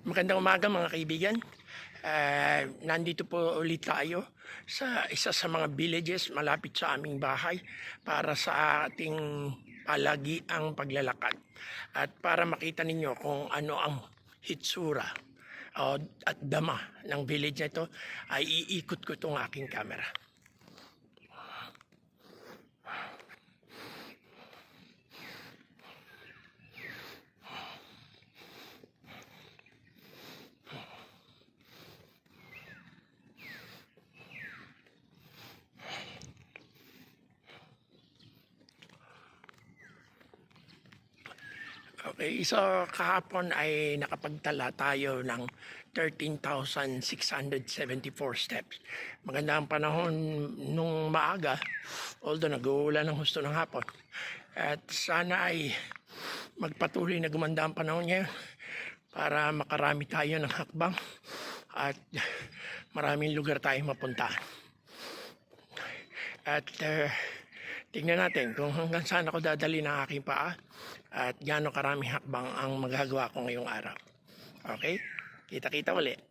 Magandang umaga mga kaibigan. Uh, nandito po ulit tayo sa isa sa mga villages malapit sa aming bahay para sa ating palagi ang paglalakad. At para makita ninyo kung ano ang hitsura o at dama ng village na ito ay iikot ko itong aking camera. Okay, so kahapon ay nakapagtala tayo ng 13,674 steps. Maganda ang panahon nung maaga, although nag-uulan ng husto ng hapon. At sana ay magpatuloy na gumanda ang panahon ngayon para makarami tayo ng hakbang at maraming lugar tayong mapuntahan. At uh, tingnan natin kung hanggang saan ako dadali ng aking paa at gaano karaming hakbang ang magagawa ko ngayong araw. Okay? Kita-kita ulit.